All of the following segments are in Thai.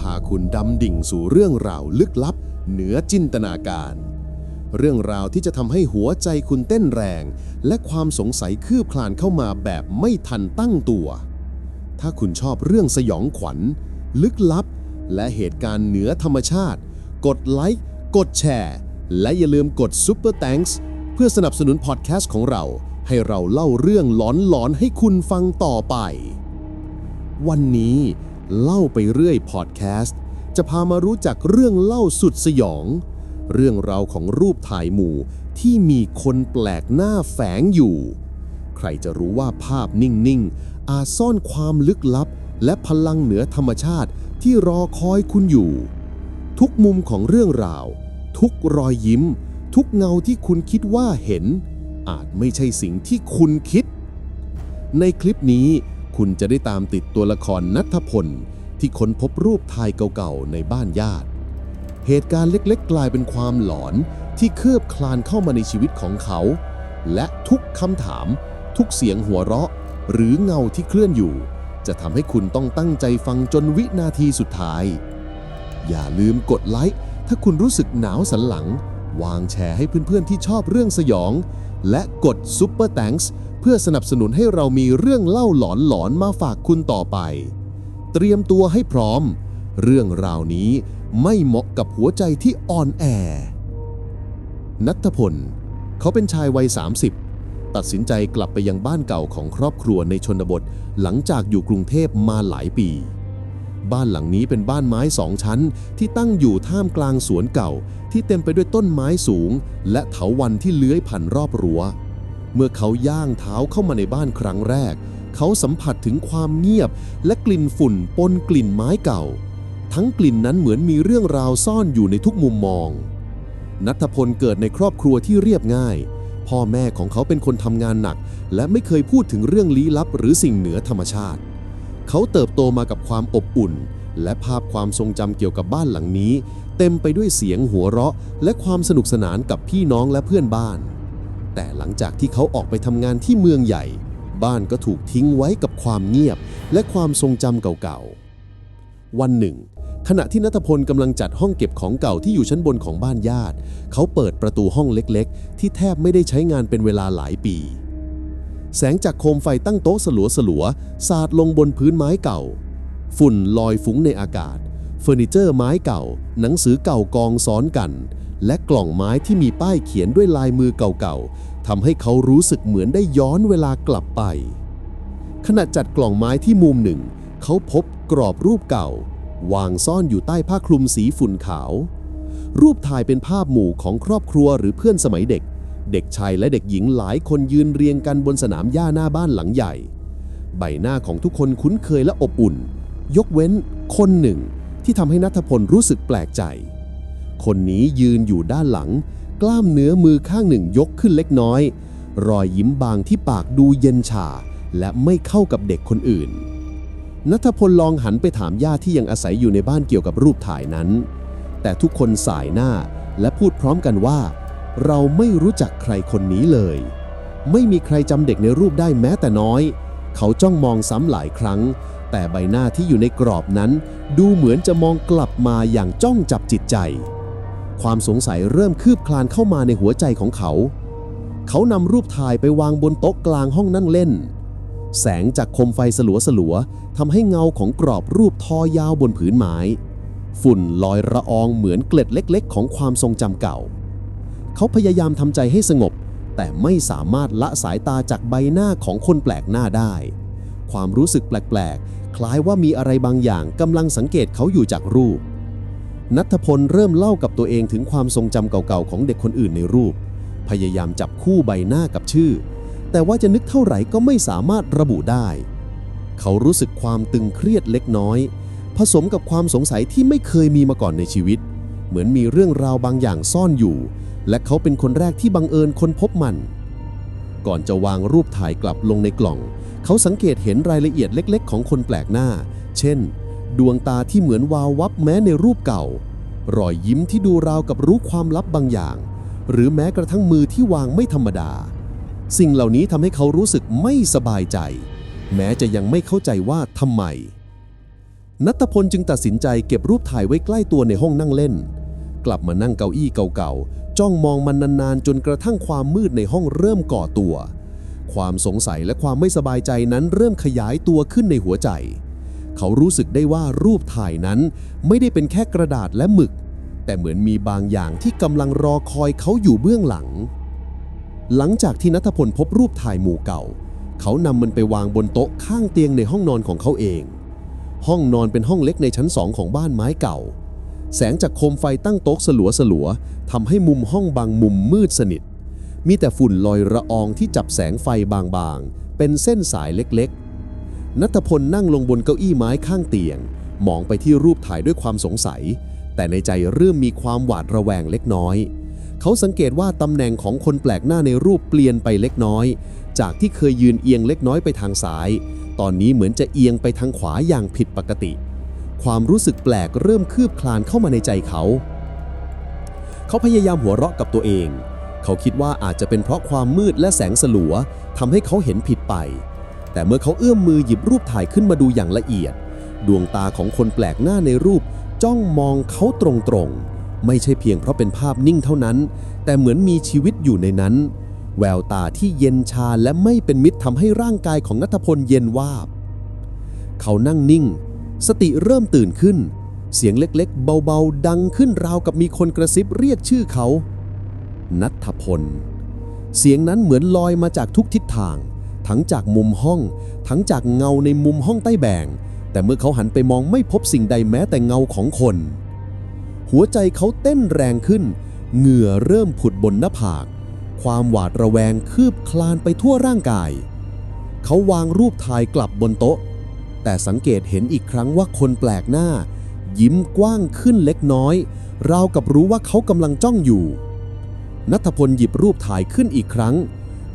พาคุณดำดิ่งสู่เรื่องราวลึกลับ เหนือจินตนาการ เรื่องราวที่จะทำให้หัวใจคุณเต้นแรง และความสงสัยคืบคลานเข้ามาแบบไม่ทันตั้งตัว ถ้าคุณชอบเรื่องสยองขวัญ ลึกลับ และเหตุการณ์เหนือธรรมชาติ กดไลค์ กดแชร์ และอย่าลืมกด Super Thanks เพื่อสนับสนุนพอดแคสต์ของเรา ให้เราเล่าเรื่องหลอนๆให้คุณฟังต่อไป วันนี้ เล่าไปเรื่อยพอดแคสต์จะพามารู้จักเรื่องเล่าสุดสยอง เรื่องราวของรูปถ่ายหมู่ที่มีคนแปลกหน้าแฝงอยู่ ใครจะรู้ว่าภาพนิ่งๆ อาจซ่อนความลึกลับ และพลังเหนือธรรมชาติที่รอคอยคุณอยู่ ทุกมุมของเรื่องราว ทุกรอยยิ้ม ทุกเงาที่คุณคิดว่าเห็น อาจไม่ใช่สิ่งที่คุณคิด ในคลิปนี้ คุณจะได้ตามติดตัวละครนัทพล ที่ค้นพบรูปถ่ายเก่าๆในบ้านญาติ เหตุการณ์เล็กๆ กลายเป็นความหลอนที่คืบคลานเข้ามาในชีวิตของเขา และทุกคำถาม ทุกเสียงหัวเราะ หรือเงาที่เคลื่อนอยู่ จะทำให้คุณต้องตั้งใจฟังจนวินาทีสุดท้าย อย่าลืมกดไลค์ถ้าคุณรู้สึกหนาวสันหลัง วางแชร์ให้เพื่อนๆที่ชอบเรื่องสยอง และกด Super Thanks เพื่อสนับสนุนให้เรามีเรื่องเล่าหลอนๆมาฝากคุณต่อไป เตรียมตัวให้พร้อม เรื่องราวนี้ไม่เหมาะกับหัวใจที่อ่อนแอ นัทพล เขาเป็นชายวัย 30 ตัดสินใจกลับไปยังบ้านเก่าของครอบครัวในชนบท หลังจากอยู่กรุงเทพมาหลายปี บ้านหลังนี้เป็นบ้านไม้สองชั้นที่ตั้งอยู่ท่ามกลางสวนเก่า ที่เต็มไปด้วยต้นไม้สูง และเถาวัลย์ที่เลื้อยผ่านรอบรั้ว เมื่อเขาย่างเท้าเข้ามาในบ้านครั้งแรก เขาสัมผัสถึงความเงียบ และกลิ่นฝุ่นปนกลิ่นไม้เก่า ทั้งกลิ่นนั้นเหมือนมีเรื่องราวซ่อนอยู่ในทุกมุมมอง นัทพลเกิดในครอบครัวที่เรียบง่าย พ่อแม่ของเขาเป็นคนทำงานหนัก และไม่เคยพูดถึงเรื่องลี้ลับหรือสิ่งเหนือธรรมชาติ เขาเติบโตมากับความอบอุ่น และภาพความทรงจำเกี่ยวกับบ้านหลังนี้ เต็มไปด้วยเสียงหัวเราะ และความสนุกสนานกับพี่น้องและเพื่อนบ้าน แต่หลังจากที่เขาออกไปทำงานที่เมืองใหญ่ บ้านก็ถูกทิ้งไว้กับความเงียบ และความทรงจำเก่าๆ วันหนึ่ง ขณะที่นัทพลกำลังจัดห้องเก็บของเก่าที่อยู่ชั้นบนของบ้านญาติ เขาเปิดประตูห้องเล็กๆ ที่แทบไม่ได้ใช้งานเป็นเวลาหลายปี แสงจากโคมไฟตั้งโต๊ะสลัวสลัวๆสาดลงบนพื้นไม้เก่า ฝุ่นลอยฟุ้งในอากาศ เฟอร์นิเจอร์ไม้เก่า หนังสือเก่ากองซ้อนกัน และกล่องไม้ที่มีป้ายเขียนด้วยลายมือเก่าๆทำให้เขารู้สึกเหมือนได้ย้อนเวลากลับไป ขณะจัดกล่องไม้ที่มุมหนึ่ง เขาพบกรอบรูปเก่า วางซ่อนอยู่ใต้ผ้าคลุมสีฝุ่นขาว รูปถ่ายเป็นภาพหมู่ของครอบครัวหรือเพื่อนสมัยเด็ก เด็กชายและเด็กหญิงหลายคนยืนเรียงกันบนสนามหญ้าหน้าบ้านหลังใหญ่ ใบหน้าของทุกคนคุ้นเคยและอบอุ่น ยกเว้นคนหนึ่งที่ทำให้นัทพลรู้สึกแปลกใจ คนนี้ยืนอยู่ด้านหลัง กล้ามเนื้อมือข้างหนึ่งยกขึ้นเล็กน้อย รอยยิ้มบางที่ปากดูเย็นชา และไม่เข้ากับเด็กคนอื่นนัทพลลองหันไปถามญาติที่ยังอาศัยอยู่ในบ้านเกี่ยวกับรูปถ่ายนั้น แต่ทุกคนสายหน้าและพูดพร้อมกันว่า เราไม่รู้จักใครคนนี้เลย ไม่มีใครจำเด็กในรูปได้แม้แต่น้อย เขาจ้องมองซ้ำหลายครั้ง แต่ใบหน้าที่อยู่ในกรอบนั้น ดูเหมือนจะมองกลับมาอย่างจ้องจับจิตใจ ความสงสัยเริ่มคืบคลานเข้ามาในหัวใจของเขา เขานำรูปถ่ายไปวางบนโต๊ะกลางห้องนั่งเล่น แสงจากโคมไฟสลัวสลัวทำให้เงาของกรอบรูปทอยาวบนผืนไม้ ฝุ่นลอยระอองเหมือนเกล็ดเล็ก ๆ ของความทรงจำเก่า เขาพยายามทำใจให้สงบ แต่ไม่สามารถละสายตาจากใบหน้าของคนแปลกหน้าได้ ความรู้สึกแปลก ๆ คล้ายว่ามีอะไรบางอย่างกำลังสังเกตเขาอยู่จากรูป นัทพลเริ่มเล่ากับตัวเองถึงความทรงจำเก่าๆ ของเด็กคนอื่นในรูป พยายามจับคู่ใบหน้ากับชื่อ แต่ว่าจะนึกเท่าไหร่ก็ไม่สามารถระบุได้ เขารู้สึกความตึงเครียดเล็กน้อย ผสมกับความสงสัยที่ไม่เคยมีมาก่อนในชีวิต เหมือนมีเรื่องราวบางอย่างซ่อนอยู่ และเขาเป็นคนแรกที่บังเอิญค้นพบมัน ก่อนจะวางรูปถ่ายกลับลงในกล่อง เขาสังเกตเห็นรายละเอียดเล็ก ๆ ของคนแปลกหน้า เช่น ดวงตาที่เหมือนวาววับแม้ในรูปเก่า รอยยิ้มที่ดูราวกับรู้ความลับบางอย่าง หรือแม้กระทั่งมือที่วางไม่ธรรมดา สิ่งเหล่านี้ทำให้เขารู้สึกไม่สบายใจ แม้จะยังไม่เข้าใจว่าทำไม นัทพลจึงตัดสินใจเก็บรูปถ่ายไว้ใกล้ตัวในห้องนั่งเล่น กลับมานั่งเก้าอี้เก่าๆ จ้องมองมันนานๆ จนกระทั่งความมืดในห้องเริ่มก่อตัว ความสงสัยและความไม่สบายใจนั้นเริ่มขยายตัวขึ้นในหัวใจเเขารู้สึกได้ว่ารูปถ่ายนั้นไม่ได้เป็นแค่กระดาษและหมึก แต่เหมือนมีบางอย่างที่กำลังรอคอยเขาอยู่เบื้องหลัง หลังจากที่นัทพลพบรูปถ่ายหมู่เก่า เขานำมันไปวางบนโต๊ะข้างเตียงในห้องนอนของเขาเอง ห้องนอนเป็นห้องเล็กในชั้นสองของบ้านไม้เก่า แสงจากโคมไฟตั้งโต๊ะสลัวสลัวๆทำให้มุมห้องบางมุมมืดสนิท มีแต่ฝุ่นลอยระอองที่จับแสงไฟบางๆ เป็นเส้นสายเล็กๆ นัทพลนั่งลงบนเก้าอี้ไม้ข้างเตียง มองไปที่รูปถ่ายด้วยความสงสัย แต่ในใจเริ่มมีความหวาดระแวงเล็กน้อย เขาสังเกตว่าตำแหน่งของคนแปลกหน้าในรูปเปลี่ยนไปเล็กน้อย จากที่เคยยืนเอียงเล็กน้อยไปทางซ้าย ตอนนี้เหมือนจะเอียงไปทางขวาอย่างผิดปกติ ความรู้สึกแปลกเริ่มคืบคลานเข้ามาในใจเขา เขาพยายามหัวเราะกับตัวเอง เขาคิดว่าอาจจะเป็นเพราะความมืดและแสงสลัวทำให้เขาเห็นผิดไป แต่เมื่อเขาเอื้อมมือหยิบรูปถ่ายขึ้นมาดูอย่างละเอียด ดวงตาของคนแปลกหน้าในรูปจ้องมองเขาตรงๆ ไม่ใช่เพียงเพราะเป็นภาพนิ่งเท่านั้น แต่เหมือนมีชีวิตอยู่ในนั้น แววตาที่เย็นชาและไม่เป็นมิตรทำให้ร่างกายของนัทพลเย็นวาบ เขานั่งนิ่ง สติเริ่มตื่นขึ้น เสียงเล็กๆ เบาๆ ดังขึ้นราวกับมีคนกระซิบเรียกชื่อเขา นัทพล เสียงนั้นเหมือนลอยมาจากทุกทิศทาง ทั้งจากมุมห้อง ทั้งจากเงาในมุมห้องใต้แบ่ง แต่เมื่อเขาหันไปมองไม่พบสิ่งใดแม้แต่เงาของคน หัวใจเขาเต้นแรงขึ้น เหงื่อเริ่มผุดบนหน้าผาก ความหวาดระแวงคืบคลานไปทั่วร่างกาย เขาวางรูปถ่ายกลับบนโต๊ะ แต่สังเกตเห็นอีกครั้งว่าคนแปลกหน้า ยิ้มกว้างขึ้นเล็กน้อย ราวกับรู้ว่าเขากำลังจ้องอยู่นัทพลหยิบรูปถ่ายขึ้นอีกครั้ง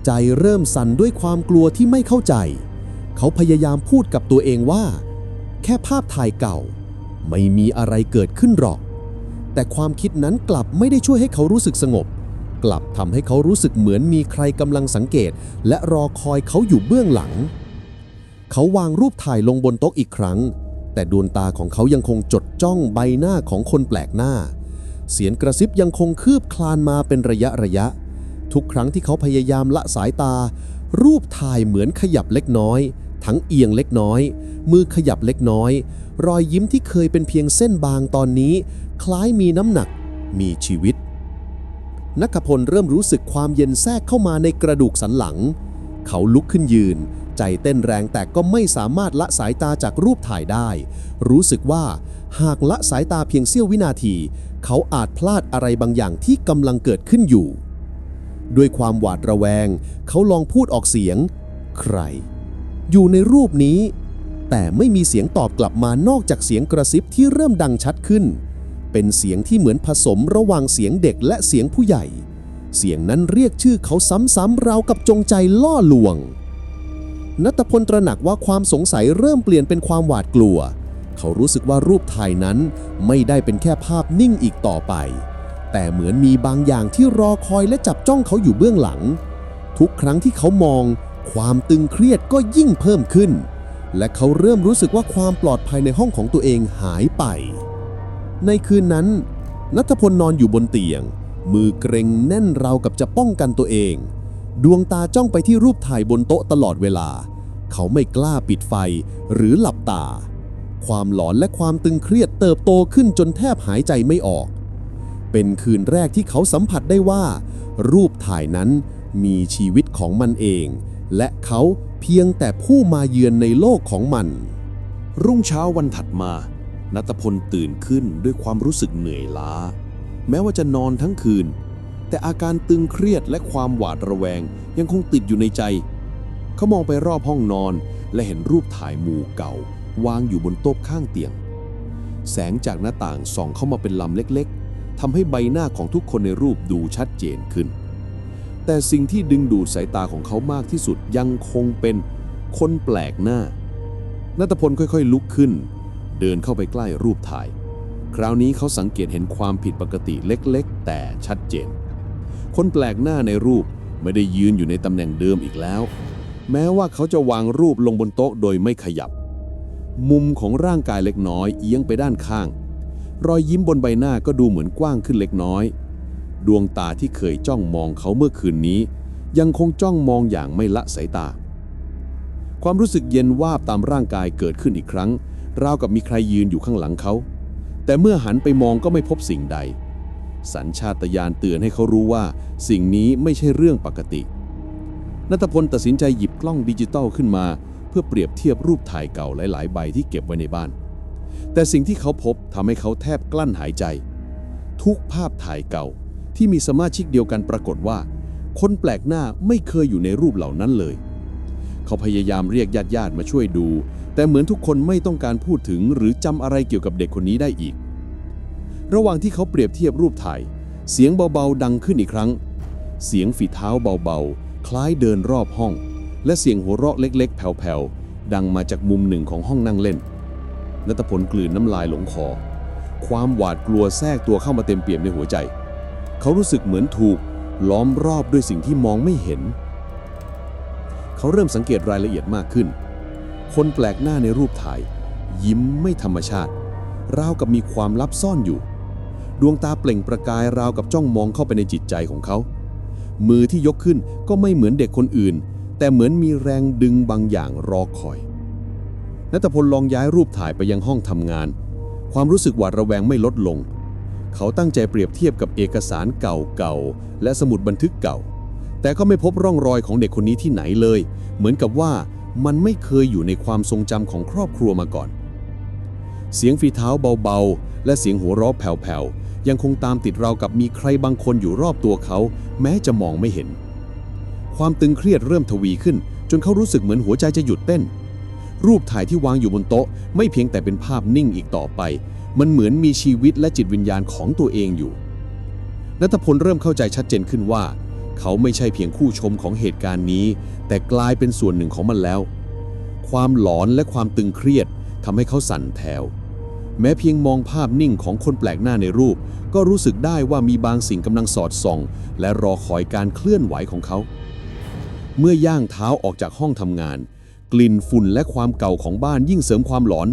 ใจเริ่มสั่นด้วยความกลัวที่ไม่เข้าใจ เขาพยายามพูดกับตัวเองว่า แค่ภาพถ่ายเก่า ไม่มีอะไรเกิดขึ้นหรอก แต่ความคิดนั้นกลับไม่ได้ช่วยให้เขารู้สึกสงบ กลับทำให้เขารู้สึกเหมือนมีใครกำลังสังเกต และรอคอยเขาอยู่เบื้องหลัง เขาวางรูปถ่ายลงบนโต๊ะอีกครั้ง แต่ดวงตาของเขายังคงจดจ้องใบหน้าของคนแปลกหน้า เสียงกระซิบยังคงคืบคลานมาเป็นระยะระยะ ทุกครั้งที่เขาพยายามละสายตา รูปถ่ายเหมือนขยับเล็กน้อย ทั้งเอียงเล็กน้อย มือขยับเล็กน้อย รอยยิ้มที่เคยเป็นเพียงเส้นบางตอนนี้ คล้ายมีน้ำหนัก มีชีวิตนักพลเริ่มรู้สึกความเย็นแทรกเข้ามาในกระดูกสันหลัง เขาลุกขึ้นยืน ใจเต้นแรงแต่ก็ไม่สามารถละสายตาจากรูปถ่ายได้ รู้สึกว่าหากละสายตาเพียงเสี้ยววินาที เขาอาจพลาดอะไรบางอย่างที่กำลังเกิดขึ้นอยู่ ด้วยความหวาดระแวง เขาลองพูดออกเสียง ใคร อยู่ในรูปนี้ แต่ไม่มีเสียงตอบกลับมานอกจากเสียงกระซิบที่เริ่มดังชัดขึ้น เป็นเสียงที่เหมือนผสมระหว่างเสียงเด็กและเสียงผู้ใหญ่ เสียงนั้นเรียกชื่อเขาซ้ำๆราวกับจงใจล่อลวงนัตพลตระหนักว่าความสงสัยเริ่มเปลี่ยนเป็นความหวาดกลัว เขารู้สึกว่ารูปถ่ายนั้นไม่ได้เป็นแค่ภาพนิ่งอีกต่อไป แต่เหมือนมีบางอย่างที่รอคอยและจับจ้องเขาอยู่เบื้องหลัง ทุกครั้งที่เขามอง ความตึงเครียดก็ยิ่งเพิ่มขึ้น และเขาเริ่มรู้สึกว่าความปลอดภัยในห้องของตัวเองหายไป ในคืนนั้นนัทพลนอนอยู่บนเตียง มือเกรงแน่นราวกับจะป้องกันตัวเอง ดวงตาจ้องไปที่รูปถ่ายบนโต๊ะตลอดเวลา เขาไม่กล้าปิดไฟหรือหลับตา ความหลอนและความตึงเครียดเติบโตขึ้นจนแทบหายใจไม่ออก เป็นคืนแรกที่เขาสัมผัสได้ว่า รูปถ่ายนั้นมีชีวิตของมันเอง และเขาเพียงแต่ผู้มาเยือนในโลกของมัน รุ่งเช้าวันถัดมา นัตพลตื่นขึ้นด้วยความรู้สึกเหนื่อยล้า แม้ว่าจะนอนทั้งคืน แต่อาการตึงเครียดและความหวาดระแวงยังคงติดอยู่ในใจ เขามองไปรอบห้องนอน และเห็นรูปถ่ายหมู่เก่า วางอยู่บนโต๊ะข้างเตียง แสงจากหน้าต่างส่องเข้ามาเป็นลำเล็ก ทำให้ใบหน้าของทุกคนในรูปดูชัดเจนขึ้น แต่สิ่งที่ดึงดูดสายตาของเขามากที่สุดยังคงเป็นคนแปลกหน้านัตพลค่อยๆ ลุกขึ้น เดินเข้าไปใกล้รูปถ่าย คราวนี้เขาสังเกตเห็นความผิดปกติเล็กๆ แต่ชัดเจน คนแปลกหน้าในรูปไม่ได้ยืนอยู่ในตำแหน่งเดิมอีกแล้ว แม้ว่าเขาจะวางรูปลงบนโต๊ะโดยไม่ขยับ มุมของร่างกายเล็กน้อยเอียงไปด้านข้าง รอยยิ้มบนใบหน้าก็ดูเหมือนกว้างขึ้นเล็กน้อย ดวงตาที่เคยจ้องมองเขาเมื่อคืนนี้ ยังคงจ้องมองอย่างไม่ละสายตา ความรู้สึกเย็นวาบตามร่างกายเกิดขึ้นอีกครั้ง ราวกับมีใครยืนอยู่ข้างหลังเขา แต่เมื่อหันไปมองก็ไม่พบสิ่งใด สัญชาตญาณเตือนให้เขารู้ว่า สิ่งนี้ไม่ใช่เรื่องปกตินัทพลตัดสินใจหยิบกล้องดิจิตอลขึ้นมา เพื่อเปรียบเทียบรูปถ่ายเก่าหลาย ๆ ใบที่เก็บไว้ในบ้าน แต่สิ่งที่เขาพบทำให้เขาแทบกลั้นหายใจ ทุกภาพถ่ายเก่าที่มีสมาชิกเดียวกันปรากฏว่า คนแปลกหน้าไม่เคยอยู่ในรูปเหล่านั้นเลย เขาพยายามเรียกญาติญาติๆมาช่วยดู แต่เหมือนทุกคนไม่ต้องการพูดถึงหรือจำอะไรเกี่ยวกับเด็กคนนี้ได้อีก ระหว่างที่เขาเปรียบเทียบรูปถ่าย เสียงเบาๆดังขึ้นอีกครั้ง เสียงฝีเท้าเบาๆ คล้ายเดินรอบห้อง และเสียงหัวเราะเล็ก ๆ แผ่วๆดังมาจากมุมหนึ่งของห้องนั่งเล่น นัตพลกลืนน้ำลายหลงคอ ความหวาดกลัวแทรกตัวเข้ามาเต็มเปี่ยมในหัวใจ เขารู้สึกเหมือนถูกล้อมรอบด้วยสิ่งที่มองไม่เห็น เขาเริ่มสังเกตรายละเอียดมากขึ้น คนแปลกหน้าในรูปถ่าย ยิ้มไม่ธรรมชาติ ราวกับมีความลับซ่อนอยู่ ดวงตาเปล่งประกายราวกับจ้องมองเข้าไปในจิตใจของเขา มือที่ยกขึ้นก็ไม่เหมือนเด็กคนอื่น แต่เหมือนมีแรงดึงบางอย่างรอคอย นัตพลลองย้ายรูปถ่ายไปยังห้องทำงาน ความรู้สึกหวาดระแวงไม่ลดลง เขาตั้งใจเปรียบเทียบกับเอกสารเก่าๆ และสมุดบันทึกเก่า แต่ก็ไม่พบร่องรอยของเด็กคนนี้ที่ไหนเลย เหมือนกับว่ามันไม่เคยอยู่ในความทรงจำของครอบครัวมาก่อน เสียงฝีเท้าเบาๆ และเสียงหัวเราะแผ่วๆ ยังคงตามติดเรากับมีใครบางคนอยู่รอบตัวเขา แม้จะมองไม่เห็น ความตึงเครียดเริ่มทวีขึ้น จนเขารู้สึกเหมือนหัวใจจะหยุดเต้น รูปถ่ายที่วางอยู่บนโต๊ะ ไม่เพียงแต่เป็นภาพนิ่งอีกต่อไป มันเหมือนมีชีวิตและจิตวิญญาณของตัวเองอยู่นัทพลเริ่มเข้าใจชัดเจนขึ้นว่า เขาไม่ใช่เพียงคู่ชมของเหตุการณ์นี้ แต่กลายเป็นส่วนหนึ่งของมันแล้ว ความหลอนและความตึงเครียดทำให้เขาสั่นแถว แม้เพียงมองภาพนิ่งของคนแปลกหน้าในรูป ก็รู้สึกได้ว่ามีบางสิ่งกำลังสอดส่อง และรอคอยการเคลื่อนไหวของเขา เมื่อย่างเท้าออกจากห้องทำงาน กลิ่นฝุ่นและความเก่าของบ้านยิ่งเสริมความหลอน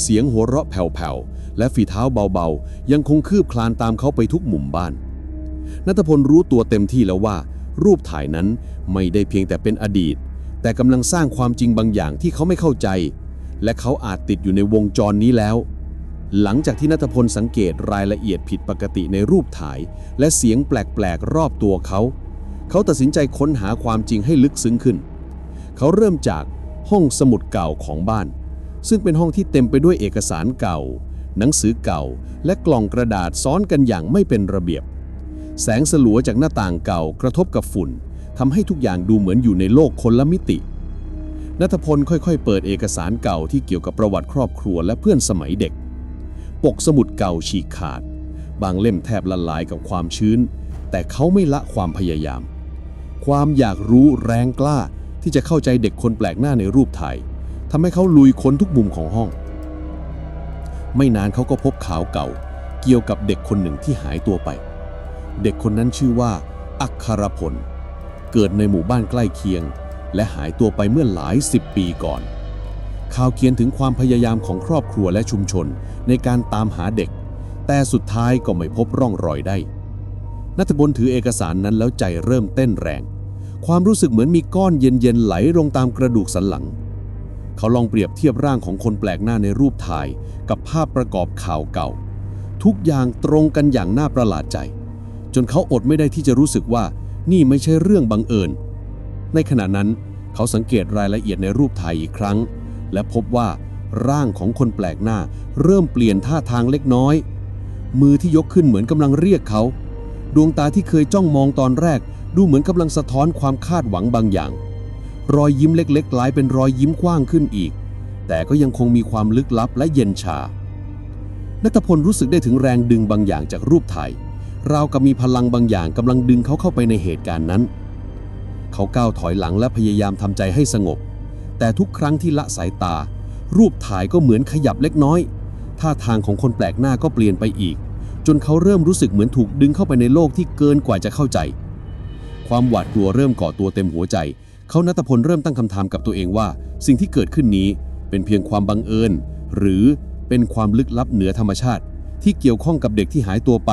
เสียงหัวเราะแผ่วๆ และฝีเท้าเบาๆ ยังคงคืบคลานตามเขาไปทุกมุมบ้านนัทพลรู้ตัวเต็มที่แล้วว่า รูปถ่ายนั้นไม่ได้เพียงแต่เป็นอดีต แต่กำลังสร้างความจริงบางอย่างที่เขาไม่เข้าใจ และเขาอาจติดอยู่ในวงจรนี้แล้ว หลังจากที่นัทพลสังเกตรายละเอียดผิดปกติในรูปถ่าย และเสียงแปลกๆ รอบตัวเขา เขาตัดสินใจค้นหาความจริงให้ลึกซึ้งขึ้น เขาเริ่มจาก ห้องสมุดเก่าของบ้าน ซึ่งเป็นห้องที่เต็มไปด้วยเอกสารเก่า หนังสือเก่า และกล่องกระดาษซ้อนกันอย่างไม่เป็นระเบียบ แสงสลัวจากหน้าต่างเก่ากระทบกับฝุ่นทำให้ทุกอย่างดูเหมือนอยู่ในโลกคนละมิตินัทพลค่อยๆ เปิดเอกสารเก่าที่เกี่ยวกับประวัติครอบครัวและเพื่อนสมัยเด็ก ปกสมุดเก่าฉีกขาด บางเล่มแทบละลายกับความชื้น แต่เขาไม่ละความพยายาม ความอยากรู้แรงกล้า ที่จะเข้าใจเด็กคนแปลกหน้าในรูปถ่ายทำให้เขาลุยค้นทุกมุมของห้อง ไม่นานเขาก็พบข่าวเก่า เกี่ยวกับเด็กคนหนึ่งที่หายตัวไป เด็กคนนั้นชื่อว่า อัคคารพล เกิดในหมู่บ้านใกล้เคียง และหายตัวไปเมื่อหลายสิบปีก่อน ข่าวเขียนถึงความพยายามของครอบครัวและชุมชนในการตามหาเด็ก แต่สุดท้ายก็ไม่พบร่องรอยได้นัทบลถือเอกสารนั้นแล้วใจเริ่มเต้นแรง ความรู้สึกเหมือนมีก้อนเย็นๆไหลลงตามกระดูกสันหลัง เขาลองเปรียบเทียบร่างของคนแปลกหน้าในรูปถ่าย กับภาพประกอบข่าวเก่า ทุกอย่างตรงกันอย่างน่าประหลาดใจ จนเขาอดไม่ได้ที่จะรู้สึกว่านี่ไม่ใช่เรื่องบังเอิญ ในขณะนั้น เขาสังเกตรายละเอียดในรูปถ่ายอีกครั้ง และพบว่าร่างของคนแปลกหน้า เริ่มเปลี่ยนท่าทางเล็กน้อย มือที่ยกขึ้นเหมือนกำลังเรียกเขา ดวงตาที่เคยจ้องมองตอนแรก ดูเหมือนกำลังสะท้อนความคาดหวังบางอย่าง รอยยิ้มเล็กๆกลายเป็นรอยยิ้มกว้างขึ้นอีก แต่ก็ยังคงมีความลึกลับและเย็นชานัทพลรู้สึกได้ถึงแรงดึงบางอย่างจากรูปถ่ายราวกับมีพลังบางอย่างกำลังดึงเขาเข้าไปในเหตุการณ์นั้น เขาก้าวถอยหลังและพยายามทำใจให้สงบ แต่ทุกครั้งที่ละสายตา รูปถ่ายก็เหมือนขยับเล็กน้อย ท่าทางของคนแปลกหน้าก็เปลี่ยนไปอีก จนเขาเริ่มรู้สึกเหมือนถูกดึงเข้าไปในโลกที่เกินกว่าจะเข้าใจ ความหวาดกลัวเริ่มก่อตัวเต็มหัวใจ เขานัตพลเริ่มตั้งคำถามกับตัวเองว่า สิ่งที่เกิดขึ้นนี้เป็นเพียงความบังเอิญ หรือเป็นความลึกลับเหนือธรรมชาติ ที่เกี่ยวข้องกับเด็กที่หายตัวไป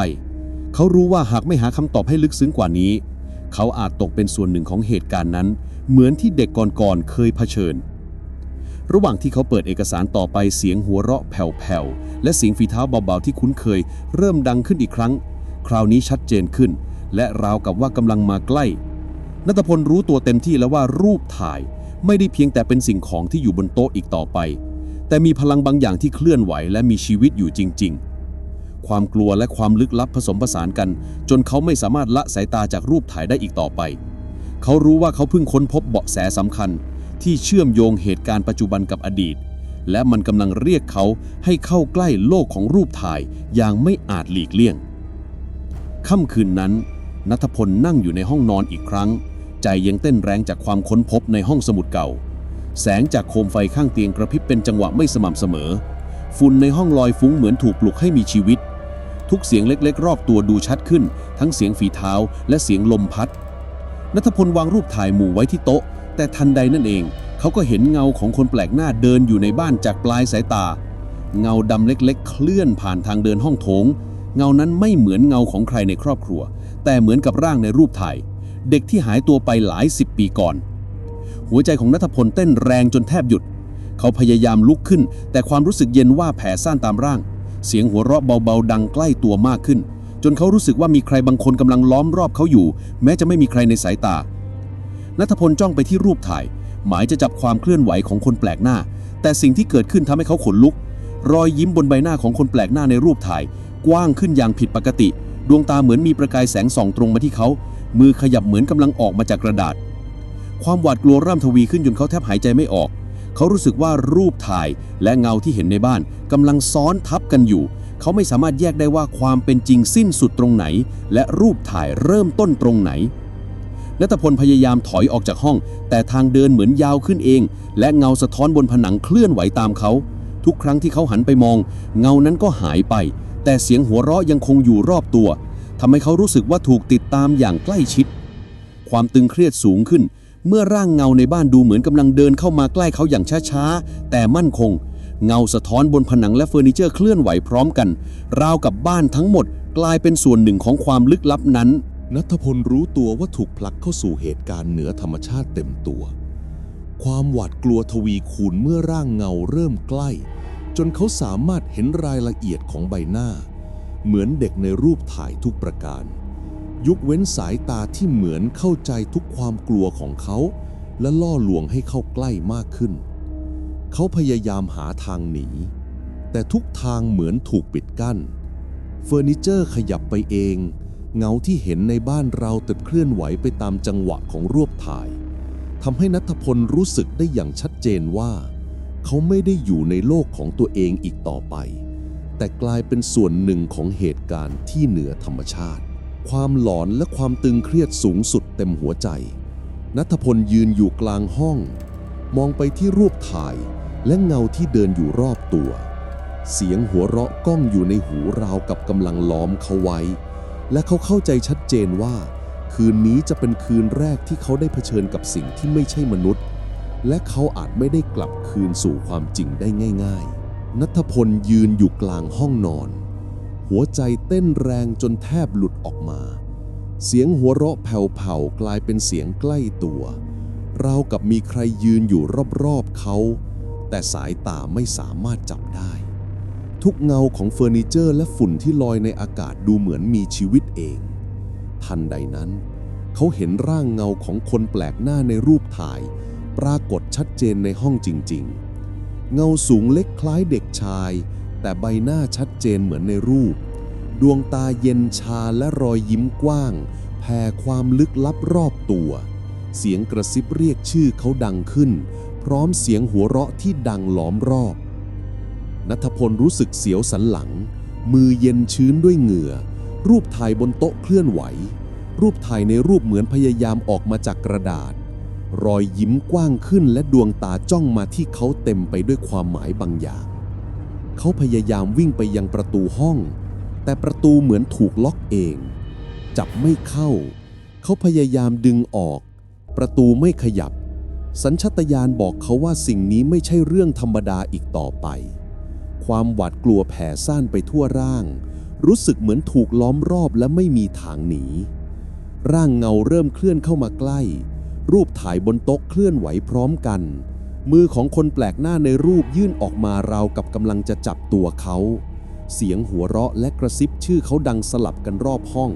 เขารู้ว่าหากไม่หาคำตอบให้ลึกซึ้งกว่านี้ เขาอาจตกเป็นส่วนหนึ่งของเหตุการณ์นั้น เหมือนที่เด็กก่อนๆเคยเผชิญ ระหว่างที่เขาเปิดเอกสารต่อไปเสียงหัวเราะแผ่วๆและเสียงฝีเท้าเบาๆที่คุ้นเคย เริ่มดังขึ้นอีกครั้ง คราวนี้ชัดเจนขึ้น และราวกับว่ากำลังมาใกล้นัตพลรู้ตัวเต็มที่แล้วว่ารูปถ่ายไม่ได้เพียงแต่เป็นสิ่งของที่อยู่บนโต๊ะอีกต่อไป แต่มีพลังบางอย่างที่เคลื่อนไหวและมีชีวิตอยู่จริง ๆ ความกลัวและความลึกลับผสมผสานกัน จนเขาไม่สามารถละสายตาจากรูปถ่ายได้อีกต่อไป เขารู้ว่าเขาเพิ่งค้นพบเบาะแสสำคัญ ที่เชื่อมโยงเหตุการณ์ปัจจุบันกับอดีต และมันกำลังเรียกเขาให้เข้าใกล้โลกของรูปถ่ายอย่างไม่อาจหลีกเลี่ยงค่ำคืนนั้น นัทพลนั่งอยู่ในห้องนอนอีกครั้ง ใจยังเต้นแรงจากความค้นพบในห้องสมุดเก่า แสงจากโคมไฟข้างเตียงกระพริบเป็นจังหวะไม่สม่ำเสมอ ฝุ่นในห้องลอยฟุ้งเหมือนถูกปลุกให้มีชีวิต ทุกเสียงเล็กๆ รอบตัวดูชัดขึ้น ทั้งเสียงฝีเท้าและเสียงลมพัดนัทพลวางรูปถ่ายหมู่ไว้ที่โต๊ะ แต่ทันใดนั่นเอง เขาก็เห็นเงาของคนแปลกหน้าเดินอยู่ในบ้านจากปลายสายตา เงาดำเล็กๆ เคลื่อนผ่านทางเดินห้องโถง เงานั้นไม่เหมือนเงาของใครในครอบครัว แต่เหมือนกับร่างในรูปถ่าย เด็กที่หายตัวไปหลายสิบปีก่อน หัวใจของนัทพลเต้นแรงจนแทบหยุด เขาพยายามลุกขึ้น แต่ความรู้สึกเย็นว่าแผ่ซ่านตามร่าง เสียงหัวเราะเบาๆ ดังใกล้ตัวมากขึ้น จนเขารู้สึกว่ามีใครบางคนกำลังล้อมรอบเขาอยู่ แม้จะไม่มีใครในสายตานัทพลจ้องไปที่รูปถ่าย หมายจะจับความเคลื่อนไหวของคนแปลกหน้า แต่สิ่งที่เกิดขึ้นทำให้เขาขนลุก รอยยิ้มบนใบหน้าของคนแปลกหน้าในรูปถ่าย กว้างขึ้นอย่างผิดปกติ ดวงตาเหมือนมีประกายแสงส่องตรงมาที่เขา มือขยับเหมือนกำลังออกมาจากกระดาษ ความหวาดกลัวเริ่มทวีขึ้นจนเขาแทบหายใจไม่ออก เขารู้สึกว่ารูปถ่ายและเงาที่เห็นในบ้านกำลังซ้อนทับกันอยู่ เขาไม่สามารถแยกได้ว่าความเป็นจริงสิ้นสุดตรงไหน และรูปถ่ายเริ่มต้นตรงไหนนัตพลพยายามถอยออกจากห้อง แต่ทางเดินเหมือนยาวขึ้นเอง และเงาสะท้อนบนผนังเคลื่อนไหวตามเขา ทุกครั้งที่เขาหันไปมอง เงานั้นก็หายไป แต่เสียงหัวเราะยังคงอยู่รอบตัวทำให้เขารู้สึกว่าถูกติดตามอย่างใกล้ชิด ความตึงเครียดสูงขึ้น เมื่อร่างเงาในบ้านดูเหมือนกำลังเดินเข้ามาใกล้เขาอย่างช้าๆ แต่มั่นคง เงาสะท้อนบนผนังและเฟอร์นิเจอร์เคลื่อนไหวพร้อมกัน ราวกับบ้านทั้งหมดกลายเป็นส่วนหนึ่งของความลึกลับนั้นนัทพลรู้ตัวว่าถูกผลักเข้าสู่เหตุการณ์เหนือธรรมชาติเต็มตัว ความหวาดกลัวทวีคูณเมื่อร่างเงาเริ่มใกล้ จนเขาสามารถเห็นรายละเอียดของใบหน้า เหมือนเด็กในรูปถ่ายทุกประการยุกเว้นสายตาที่เหมือนเข้าใจทุกความกลัวของเขา และล่อลวงให้เข้าใกล้มากขึ้น เขาพยายามหาทางหนี แต่ทุกทางเหมือนถูกปิดกั้น เฟอร์นิเจอร์ขยับไปเอง เงาที่เห็นในบ้านเราตึกเคลื่อนไหวไปตามจังหวะของรูปถ่ายทำให้นัทพลรู้สึกได้อย่างชัดเจนว่า เขาไม่ได้อยู่ในโลกของตัวเองอีกต่อไป แต่กลายเป็นส่วนหนึ่งของเหตุการณ์ที่เหนือธรรมชาติ ความหลอนและความตึงเครียดสูงสุดเต็มหัวใจ นัทพลยืนอยู่กลางห้อง มองไปที่รูปถ่ายและเงาที่เดินอยู่รอบตัว เสียงหัวเราะก้องอยู่ในหูราวกับกำลังล้อมเขาไว้ และเขาเข้าใจชัดเจนว่า คืนนี้จะเป็นคืนแรกที่เขาได้เผชิญกับสิ่งที่ไม่ใช่มนุษย์ และเขาอาจไม่ได้กลับคืนสู่ความจริงได้ง่าย ๆ นัทพลยืนอยู่กลางห้องนอน หัวใจเต้นแรงจนแทบหลุดออกมา เสียงหัวเราะแผ่วๆกลายเป็นเสียงใกล้ตัว ราวกับมีใครยืนอยู่รอบๆเขา แต่สายตาไม่สามารถจับได้ ทุกเงาของเฟอร์นิเจอร์และฝุ่นที่ลอยในอากาศดูเหมือนมีชีวิตเอง ทันใดนั้น เขาเห็นร่างเงาของคนแปลกหน้าในรูปถ่าย ปรากฏชัดเจนในห้องจริง ๆ เงาสูงเล็กคล้ายเด็กชาย แต่ใบหน้าชัดเจนเหมือนในรูป ดวงตาเย็นชาและรอยยิ้มกว้างแผ่ความลึกลับรอบตัว เสียงกระซิบเรียกชื่อเขาดังขึ้น พร้อมเสียงหัวเราะที่ดังล้อมรอบนัทพลรู้สึกเสียวสันหลัง มือเย็นชื้นด้วยเหงื่อ รูปถ่ายบนโต๊ะเคลื่อนไหว รูปถ่ายในรูปเหมือนพยายามออกมาจากกระดาษ รอยยิ้มกว้างขึ้นและดวงตาจ้องมาที่เขาเต็มไปด้วยความหมายบางอย่าง เขาพยายามวิ่งไปยังประตูห้อง แต่ประตูเหมือนถูกล็อกเอง จับไม่เข้า เขาพยายามดึงออก ประตูไม่ขยับ สัญชาตญาณบอกเขาว่าสิ่งนี้ไม่ใช่เรื่องธรรมดาอีกต่อไป ความหวาดกลัวแผ่ซ่านไปทั่วร่าง รู้สึกเหมือนถูกล้อมรอบและไม่มีทางหนีร่างเงาเริ่มเคลื่อนเข้ามาใกล้ รูปถ่ายบนโต๊ะเคลื่อนไหวพร้อมกัน มือของคนแปลกหน้าในรูปยื่นออกมาราวกับกำลังจะจับตัวเขา เสียงหัวเราะและกระซิบชื่อเขาดังสลับกันรอบห้อง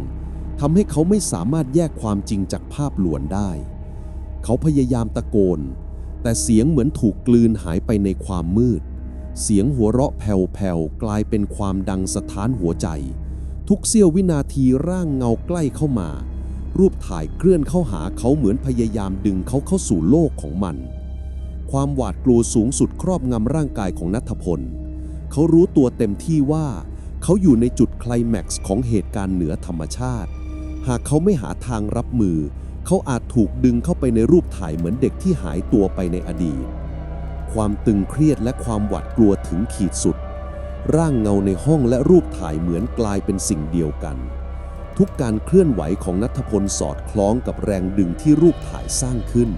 ทำให้เขาไม่สามารถแยกความจริงจากภาพลวนได้ เขาพยายามตะโกน แต่เสียงเหมือนถูกกลืนหายไปในความมืด เสียงหัวเราะแผ่วๆกลายเป็นความดังสะท้านหัวใจ ทุกเสี้ยววินาทีร่างเงาใกล้เข้ามา รูปถ่ายเคลื่อนเข้าหาเขาเหมือนพยายามดึงเขาเข้าสู่โลกของมัน ความหวาดกลัวสูงสุดครอบงำร่างกายของนัทพล เขารู้ตัวเต็มที่ว่า เขาอยู่ในจุดไคลแม็กซ์ของเหตุการณ์เหนือธรรมชาติ หากเขาไม่หาทางรับมือ เขาอาจถูกดึงเข้าไปในรูปถ่ายเหมือนเด็กที่หายตัวไปในอดีต ความตึงเครียดและความหวาดกลัวถึงขีดสุด ร่างเงาในห้องและรูปถ่ายเหมือนกลายเป็นสิ่งเดียวกัน ทุกการเคลื่อนไหวของนัทพลสอดคล้องกับแรงดึงที่รูปถ่ายสร้างขึ้น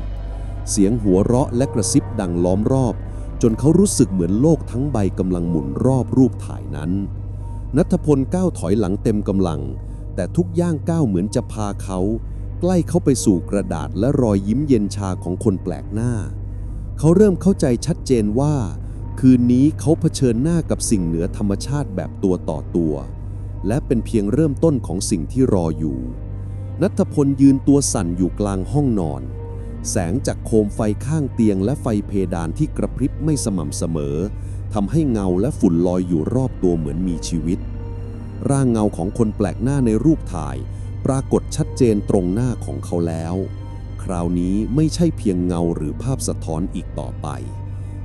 เสียงหัวเราะและกระซิบดังล้อมรอบ จนเขารู้สึกเหมือนโลกทั้งใบกำลังหมุนรอบรูปถ่ายนั้น นัทพลก้าวถอยหลังเต็มกำลัง แต่ทุกย่างก้าวเหมือนจะพาเขา ใกล้เข้าไปสู่กระดาษและรอยยิ้มเย็นชาของคนแปลกหน้า เขาเริ่มเข้าใจชัดเจนว่า คืนนี้เขาเผชิญหน้ากับสิ่งเหนือธรรมชาติแบบตัวต่อตัว และเป็นเพียงเริ่มต้นของสิ่งที่รออยู่ นัทพลยืนตัวสั่นอยู่กลางห้องนอน แสงจากโคมไฟข้างเตียงและไฟเพดานที่กระพริบไม่สม่ำเสมอทำให้เงาและฝุ่นลอยอยู่รอบตัวเหมือนมีชีวิต ร่างเงาของคนแปลกหน้าในรูปถ่าย ปรากฏชัดเจนตรงหน้าของเขาแล้ว คราวนี้ไม่ใช่เพียงเงาหรือภาพสะท้อนอีกต่อไป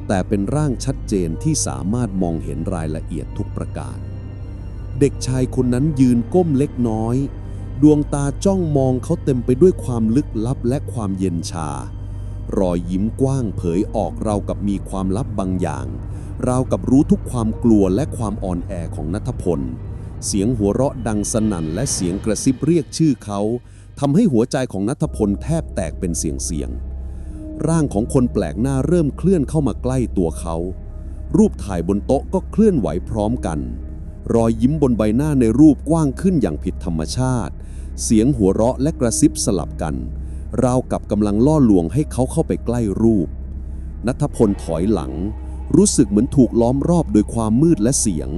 แต่เป็นร่างชัดเจนที่สามารถมองเห็นรายละเอียดทุกประการ เด็กชายคนนั้นยืนก้มเล็กน้อย ดวงตาจ้องมองเขาเต็มไปด้วยความลึกลับและความเย็นชา รอยยิ้มกว้างเผยออกราวกับมีความลับบางอย่าง ราวกับรู้ทุกความกลัวและความอ่อนแอของนัทพล เสียงหัวเราะดังสนั่นและเสียงกระซิบเรียกชื่อเขาทำให้หัวใจของนัทพลแทบแตกเป็นเสียงเสียง ร่างของคนแปลกหน้าเริ่มเคลื่อนเข้ามาใกล้ตัวเขา รูปถ่ายบนโต๊ะก็เคลื่อนไหวพร้อมกัน รอยยิ้มบนใบหน้าในรูปกว้างขึ้นอย่างผิดธรรมชาติ เสียงหัวเราะและกระซิบสลับกัน ราวกับกำลังล่อลวงให้เขาเข้าไปใกล้รูป นัทพลถอยหลัง รู้สึกเหมือนถูกล้อมรอบโดยความมืดและเสียง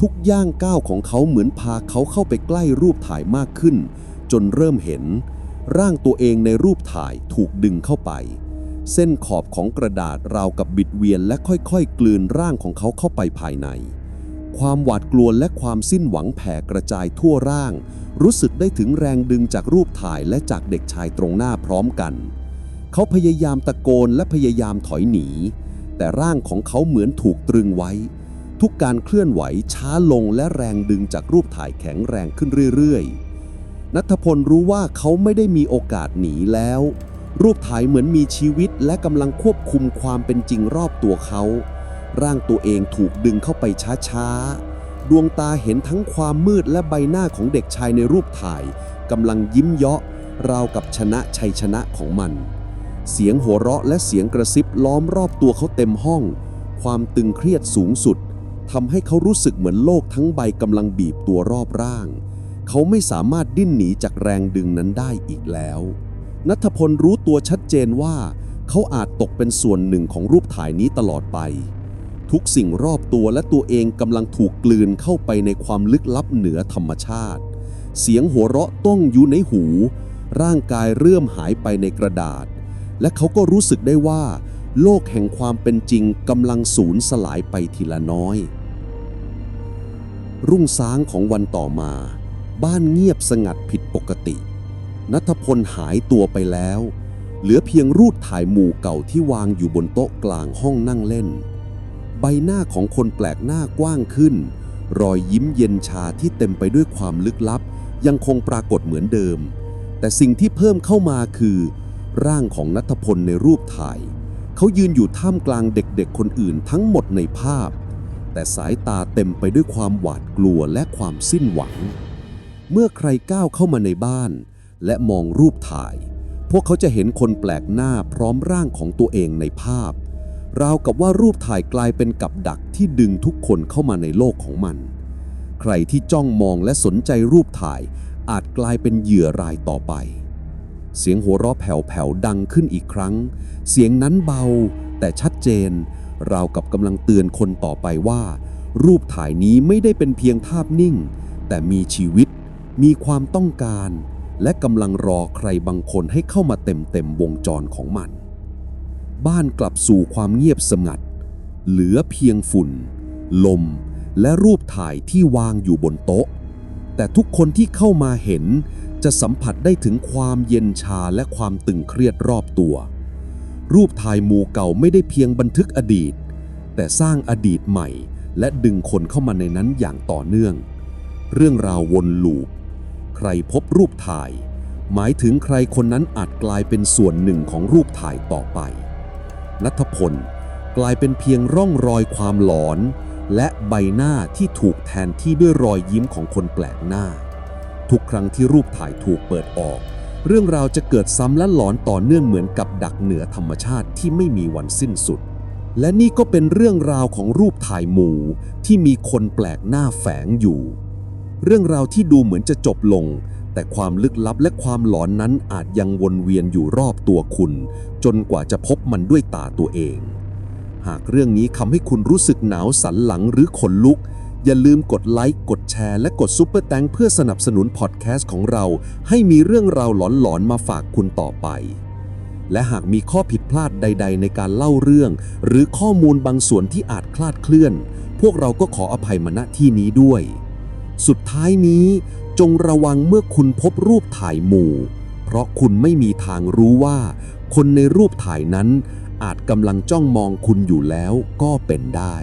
ทุกย่างก้าวของเขาเหมือนพาเขาเข้าไปใกล้รูปถ่ายมากขึ้น จนเริ่มเห็น ร่างตัวเองในรูปถ่ายถูกดึงเข้าไป เส้นขอบของกระดาษราวกับบิดเวียนและค่อยๆ กลืนร่างของเขาเข้าไปภายใน ความหวาดกลัวและความสิ้นหวังแผ่กระจายทั่วร่าง รู้สึกได้ถึงแรงดึงจากรูปถ่ายและจากเด็กชายตรงหน้าพร้อมกัน เขาพยายามตะโกนและพยายามถอยหนี แต่ร่างของเขาเหมือนถูกตรึงไว้ ทุกการเคลื่อนไหวช้าลงและแรงดึงจากรูปถ่ายแข็งแรงขึ้นเรื่อยๆ นัทพลรู้ว่าเขาไม่ได้มีโอกาสหนีแล้ว รูปถ่ายเหมือนมีชีวิตและกำลังควบคุมความเป็นจริงรอบตัวเขา ร่างตัวเองถูกดึงเข้าไปช้าๆ ดวงตาเห็นทั้งความมืดและใบหน้าของเด็กชายในรูปถ่ายกำลังยิ้มเยาะ ราวกับชนะชัยชนะของมัน เสียงหัวเราะและเสียงกระซิบล้อมรอบตัวเขาเต็มห้อง ความตึงเครียดสูงสุดทำให้เขารู้สึกเหมือนโลกทั้งใบกำลังบีบตัวรอบร่าง เขาไม่สามารถดิ้นหนีจากแรงดึงนั้นได้อีกแล้ว นัทพลรู้ตัวชัดเจนว่า เขาอาจตกเป็นส่วนหนึ่งของรูปถ่ายนี้ตลอดไป ทุกสิ่งรอบตัวและตัวเองกำลังถูกกลืนเข้าไปในความลึกลับเหนือธรรมชาติ เสียงหัวเราะต้องอยู่ในหู ร่างกายเริ่มหายไปในกระดาษ และเขาก็รู้สึกได้ว่า โลกแห่งความเป็นจริงกำลังสูญสลายไปทีละน้อย รุ่งสางของวันต่อมา บ้านเงียบสงัดผิดปกตินัทพลหายตัวไปแล้ว เหลือเพียงรูปถ่ายหมู่เก่าที่วางอยู่บนโต๊ะกลางห้องนั่งเล่น บหน้าของคนแปลกหน้ากว้างขึ้น รอยยิ้มเย็นชาที่เต็มไปด้วยความลึกลับ ยังคงปรากฏเหมือนเดิม แต่สิ่งที่เพิ่มเข้ามาคือ ร่างของนัทพลในรูปถ่าย เขายืนอยู่ท่ามกลางเด็กๆ คนอื่นทั้งหมดในภาพ แต่สายตาเต็มไปด้วยความหวาดกลัวและความสิ้นหวัง เมื่อใครก้าวเข้ามาในบ้าน และมองรูปถ่าย พวกเขาจะเห็นคนแปลกหน้าพร้อมร่างของตัวเองในภาพ ราวกับว่ารูปถ่ายกลายเป็นกับดักที่ดึงทุกคนเข้ามาในโลกของมัน ใครที่จ้องมองและสนใจรูปถ่าย อาจกลายเป็นเหยื่อรายต่อไป เสียงหัวเราะแผ่วๆดังขึ้นอีกครั้ง เสียงนั้นเบา แต่ชัดเจน ราวกับกำลังเตือนคนต่อไปว่า รูปถ่ายนี้ไม่ได้เป็นเพียงภาพนิ่ง แต่มีชีวิต มีความต้องการ และกำลังรอใครบางคนให้เข้ามาเต็มเต็มๆวงจรของมัน บ้านกลับสู่ความเงียบสงัด เหลือเพียงฝุ่น ลม และรูปถ่ายที่วางอยู่บนโต๊ะ แต่ทุกคนที่เข้ามาเห็น จะสัมผัสได้ถึงความเย็นชาและความตึงเครียดรอบตัว รูปถ่ายหมู่เก่าไม่ได้เพียงบันทึกอดีต แต่สร้างอดีตใหม่ และดึงคนเข้ามาในนั้นอย่างต่อเนื่อง เรื่องราววนลูป ใครพบรูปถ่ายหมายถึงใครคนนั้นอาจกลายเป็นส่วนหนึ่งของรูปถ่ายต่อไป นัทพล กลายเป็นเพียงร่องรอยความหลอน และใบหน้าที่ถูกแทนที่ด้วยรอยยิ้มของคนแปลกหน้า ทุกครั้งที่รูปถ่ายถูกเปิดออก เรื่องราวจะเกิดซ้ำและหลอนต่อเนื่องเหมือนกับดักเหนือธรรมชาติที่ไม่มีวันสิ้นสุด และนี่ก็เป็นเรื่องราวของรูปถ่ายหมู่ที่มีคนแปลกหน้าแฝงอยู่ เรื่องราวที่ดูเหมือนจะจบลง แต่ความลึกลับและความหลอนนั้นอาจยังวนเวียนอยู่รอบตัวคุณ จนกว่าจะพบมันด้วยตาตัวเอง หากเรื่องนี้ทำให้คุณรู้สึกหนาวสันหลังหรือขนลุก อย่าลืมกดไลค์ กดแชร์ และกดซุปเปอร์แตงเพื่อสนับสนุนพอดแคสต์ของเรา ให้มีเรื่องราวหลอนๆมาฝากคุณต่อไป และหากมีข้อผิดพลาดใด ๆ ในการเล่าเรื่อง หรือข้อมูลบางส่วนที่อาจคลาดเคลื่อน พวกเราก็ขออภัยมาณที่นี้ด้วย สุดท้ายนี้ จงระวังเมื่อคุณพบรูปถ่ายหมู่ เพราะคุณไม่มีทางรู้ว่า คนในรูปถ่ายนั้นอาจกำลังจ้องมองคุณอยู่แล้วก็เป็นได้